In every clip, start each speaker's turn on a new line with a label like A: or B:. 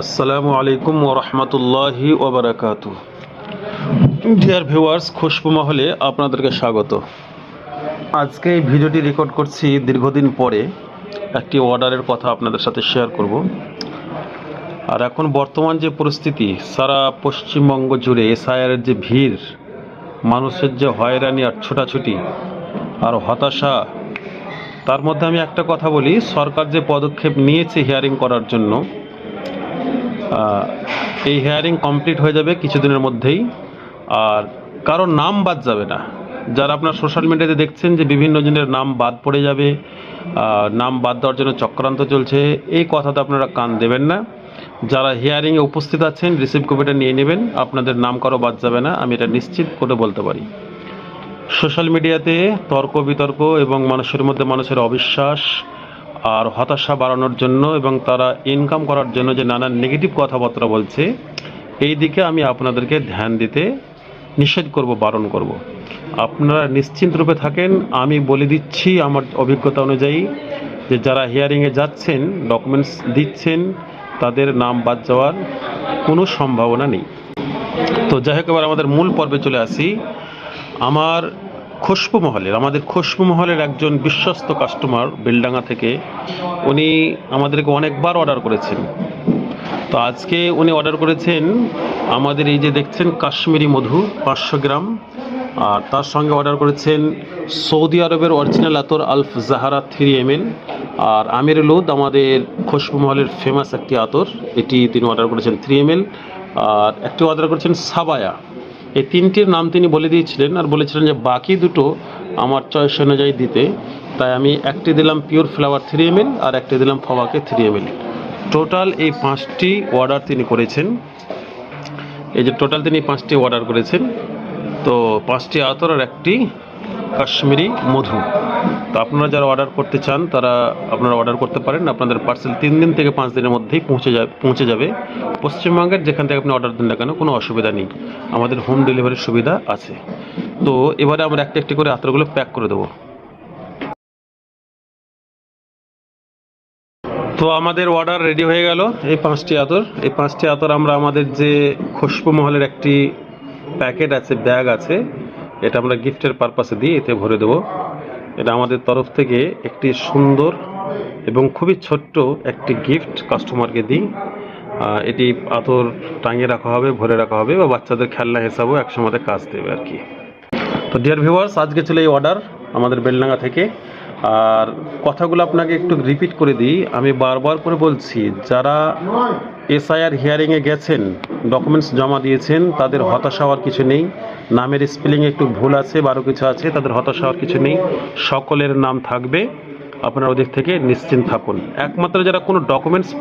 A: আসসালামু আলাইকুম ওরহমতুল্লাহি ওবরাকাত ডিয়ার ভিউয়ার্স খুশবু মহলে আপনাদেরকে স্বাগত। আজকে এই ভিডিওটি রেকর্ড করছি দীর্ঘদিন পরে একটি অর্ডারের কথা আপনাদের সাথে শেয়ার করব। আর এখন বর্তমান যে পরিস্থিতি, সারা পশ্চিমবঙ্গ জুড়ে এসআইআরের যে ভিড়, মানুষের যে হয়রানি আর ছোটাছুটি আর হতাশা, তার মধ্যে আমি একটা কথা বলি, সরকার যে পদক্ষেপ নিয়েছে হিয়ারিং করার জন্য এই হেয়ারিং কমপ্লিট হয়ে যাবে কিছুদিনের মধ্যেই। আর কারও নাম বাদ যাবে না। যারা আপনার সোশ্যাল মিডিয়াতে দেখছেন যে বিভিন্ন জনের নাম বাদ পড়ে যাবে নাম বাদ দেওয়ার জন্য চক্রান্ত চলছে, এই কথাতে আপনারা কান দেবেন না। যারা হিয়ারিংয়ে উপস্থিত আছেন রিসিভ কপিটা নিয়ে নেবেন। আপনাদের নাম কারও বাদ যাবে না, আমি এটা নিশ্চিত করে বলতে পারি। সোশ্যাল মিডিয়াতে তর্ক বিতর্ক এবং মানুষের মধ্যে মানুষের অবিশ্বাস আর হতাশা বাড়ানোর জন্য এবং তারা ইনকাম করার জন্য যে নানান নেগেটিভ কথাবার্তা বলছে, এই দিকে আমি আপনাদেরকে ধ্যান দিতে নিষেধ করব, বারণ করব। আপনারা নিশ্চিন্ত রূপে থাকেন, আমি বলে দিচ্ছি আমার অভিজ্ঞতা অনুযায়ী যে যারা হিয়ারিংয়ে যাচ্ছেন ডকুমেন্টস দিচ্ছেন, তাদের নাম বাদ যাওয়ার কোনো সম্ভাবনা নেই। তো যাই হোক, এবার আমাদের মূল পর্বে চলে আসি। আমার খুশবু মহলের আমাদের খুশবু মহলের একজন বিশ্বস্ত কাস্টমার বেলডাঙ্গা থেকে উনি আমাদেরকে অনেকবার অর্ডার করেছেন। তো আজকে উনি অর্ডার করেছেন আমাদের এই যে দেখছেন কাশ্মীরি মধু পাঁচশো গ্রাম, আর তার সঙ্গে অর্ডার করেছেন সৌদি আরবের অরিজিনাল আতর Alf Zahara three M R আমির লুদ আমাদের খুশবু মহলের ফেমাস একটি আতর, এটি তিনি অর্ডার করেছেন থ্রি এম আর একটি অর্ডার করেছেন সাবায়া। এই তিনটির নাম তিনি বলে দিয়েছিলেন আর বলেছিলেন যে বাকি দুটো আমার চয়েস অনুযায়ী দিতে। তাই আমি একটি দিলাম pure flower three M R একটি দিলাম ফওয়াকে থ্রি এম টোটাল এই পাঁচটি অর্ডার তিনি করেছেন। এই যে টোটাল তিনি পাঁচটি অর্ডার করেছেন। তো পাঁচটি আতর আর একটি কাশ্মীরি মধু। তো আপনারা যারা অর্ডার করতে চান, তারা আপনারা অর্ডার করতে পারেন। আপনাদের পার্সেল তিন দিন থেকে পাঁচ দিনের মধ্যেই পৌঁছে যাবে পৌঁছে যাবে। পশ্চিমবঙ্গের যেখান থেকে আপনি অর্ডার দেন না কেন, কোনো অসুবিধা নেই। আমাদের হোম ডেলিভারির সুবিধা আছে। তো এবারে আমরা একটা একটি করে আতরগুলো প্যাক করে দেবো। তো আমাদের অর্ডার রেডি হয়ে গেল, এই পাঁচটি আতর। এই পাঁচটি আতর আমরা আমাদের যে খুশবু মহলের একটি প্যাকেট আছে ব্যাগ আছে, এটা আমরা গিফটের পারপাসে দিয়ে এতে ভরে দেবো। এটা আমাদের তরফ থেকে একটি সুন্দর এবং খুবই ছোট্ট একটি গিফট কাস্টমারকে দিই। এটি আতর টাঙিয়ে রাখা হবে, ভরে রাখা হবে বা বাচ্চাদের খেলনা হিসাবেও একসময় কাজ দেবে আর কি। তো ডিয়ার ভিউয়ার্স আজকে ছিল এই অর্ডার আমাদের বেলডাঙ্গা থেকে। আর কথাগুলো আপনাকে একটু রিপিট করে দিই। আমি বারবার করে বলছি, যারা এসআইআর হিয়ারিংয়ে গেছেন ডকুমেন্টস জমা দিয়েছেন, তাদের হতাশা হওয়ার কিছু নেই। নামের স্পেলিংয়ে একটু ভুল আছে, বারো কিছু আছে, তাদের হতাশা হওয়ার কিছু নেই। সকলের নাম থাকবে। আপনারা ওদিক থেকে নিশ্চিন্ত থাকুন। একমাত্র যারা কোনো ডকুমেন্টস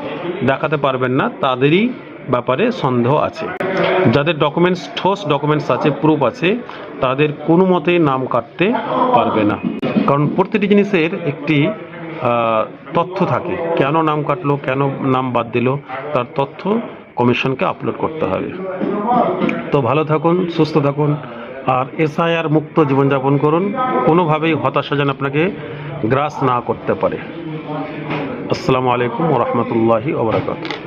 A: দেখাতে পারবেন না, তাদেরই ব্যাপারে সন্দেহ আছে। যাদের ডকুমেন্টস ঠোস ডকুমেন্টস আছে প্রুফ আছে, তাদের কোনো মতেই নাম কাটতে পারবে না। কারণ প্রতিটি জিনিসের একটি তথ্য থাকে। কেন নাম কাটলো, কেন নাম বাদ দিল, তার তথ্য কমিশনকে আপলোড করতে হবে। তো ভালো থাকুন, সুস্থ থাকুন, আর এসআইআর মুক্ত জীবনযাপন করুন। কোনোভাবেই হতাশা যেন আপনাকে গ্রাস না করতে পারে। আসসালামু আলাইকুম রহমতুল্লাহি ওবরাকাতুহ